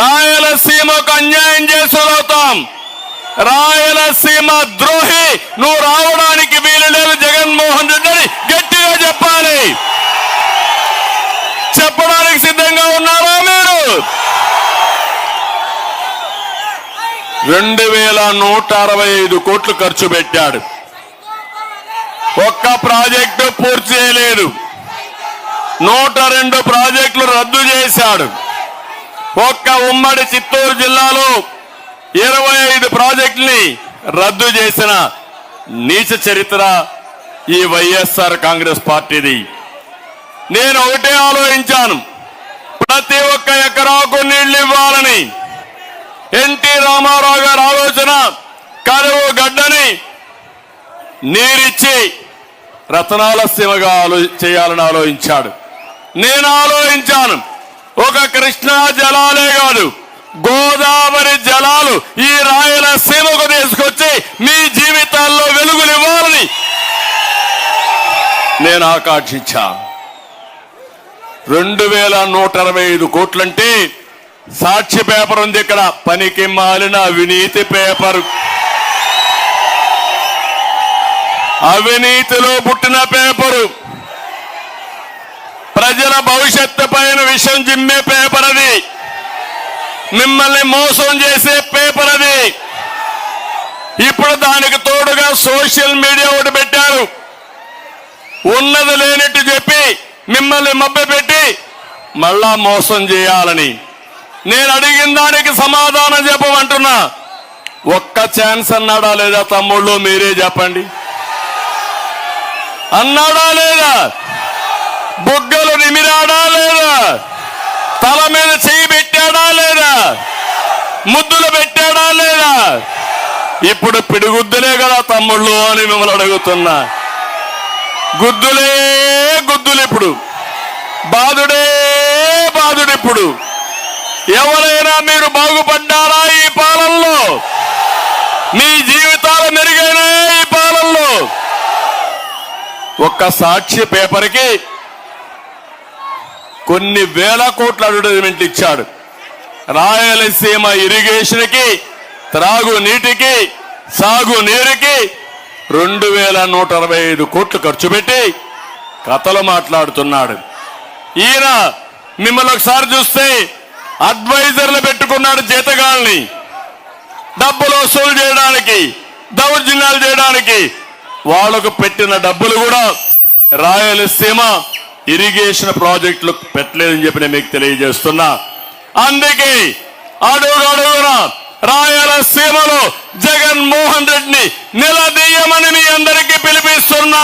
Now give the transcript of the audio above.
రాయలసీమకు అన్యాయం చేసేదవుతాం రాయలసీమ ద్రోహి నువ్వు రావడానికి వీలు లేదు జగన్మోహన్ రెడ్డి గట్టిగా చెప్పాలి. చెప్పడానికి సిద్ధంగా ఉన్నారా మీరు? రెండు వేల నూట అరవై ఐదు కోట్లు ఖర్చు పెట్టాడు. ఒక్క ప్రాజెక్టు పూర్తి చేయలేదు. నూట రెండు ప్రాజెక్టులు రద్దు చేశాడు. ఒక్క ఉమ్మడి చిత్తూరు జిల్లాలో ఇరవై ఐదు ప్రాజెక్టుని రద్దు చేసిన నీచ చరిత్ర ఈ వైఎస్ఆర్ కాంగ్రెస్ పార్టీది. నేను ఒకటే ఆలోచించాను. ప్రతి ఒక్క ఎకరాకు నీళ్ళు ఇవ్వాలని ఎన్టీ రామారావు గారి ఆలోచన కరువు గడ్డని నీరిచ్చి రతనాల సీమగా ఆలో చేయాలని ఆలోచించాడు. నేను ఆలోచించాను. ఒక కృష్ణా జలాలే కాదు గోదావరి జలాలు ఈ రాయలసీమకు తీసుకొచ్చి మీ జీవితాల్లో వెలుగునివ్వాలని నేను ఆకాంక్షించా. రెండు వేల నూట అరవై ఐదు కోట్లంటే సాక్షి పేపర్ ఉంది ఇక్కడ పనికి మాలిన అవినీతి పేపర్. అవినీతిలో పుట్టిన పేపరు. ప్రజల భవిష్యత్తు పైన విషయం మిమ్మల్ని మోసం చేసే పేపర్ అది. ఇప్పుడు దానికి తోడుగా సోషల్ మీడియా ఒకటి పెట్టారు. ఉన్నది లేనట్టు చెప్పి మిమ్మల్ని మభ్యపెట్టి మళ్ళా మోసం చేయాలని. నేను అడిగిన దానికి సమాధానం చెప్పమంటున్నా. ఒక్క ఛాన్స్ అన్నాడా లేదా తమ్ముళ్ళు? మీరే చెప్పండి. అన్నాడా లేదా? బుగ్గలు నిమిరాడా లేదా తల మీద చెయ్యి పెట్టాడా లేదా ముద్దులు పెట్టాడా లేదా? ఇప్పుడు పిడిగుద్దులే కదా తమ్ముళ్ళు అని మిమ్మల్ని అడుగుతున్నా. గుద్దులే గుద్దులు ఇప్పుడు. బాధుడే బాధుడు ఇప్పుడు. ఎవరైనా మీరు బాగుపడ్డారా ఈ పాలనలో? మీ జీవితాలు మెరుగైనా ఈ పాలనలో? ఒక్క సాక్షి పేపర్కి కొన్ని వేల కోట్ల అడ్వర్టైజ్మెంట్ ఇచ్చాడు. రాయలసీమ ఇరిగేషన్కి త్రాగు నీటికి సాగునీరుకి రెండు వేల నూట అరవై ఐదు కోట్లు ఖర్చు పెట్టి కథలు మాట్లాడుతున్నాడు. ఈయన మిమ్మల్ని ఒకసారి చూస్తే అడ్వైజర్లు పెట్టుకున్నాడు జీతగాల్ని డబ్బులు వసూలు చేయడానికి దౌర్జన్యాలు చేయడానికి వాళ్ళకు పెట్టిన డబ్బులు కూడా రాయలసీమ ఇరిగేషన్ ప్రాజెక్టులు పెట్టలేదని చెప్పి నేను మీకు తెలియజేస్తున్నా. అందుకే అడుగడుగున రాయలసీమలో జగన్మోహన్ రెడ్డిని నిలదీయమని మీ అందరికీ పిలిపిస్తున్నా.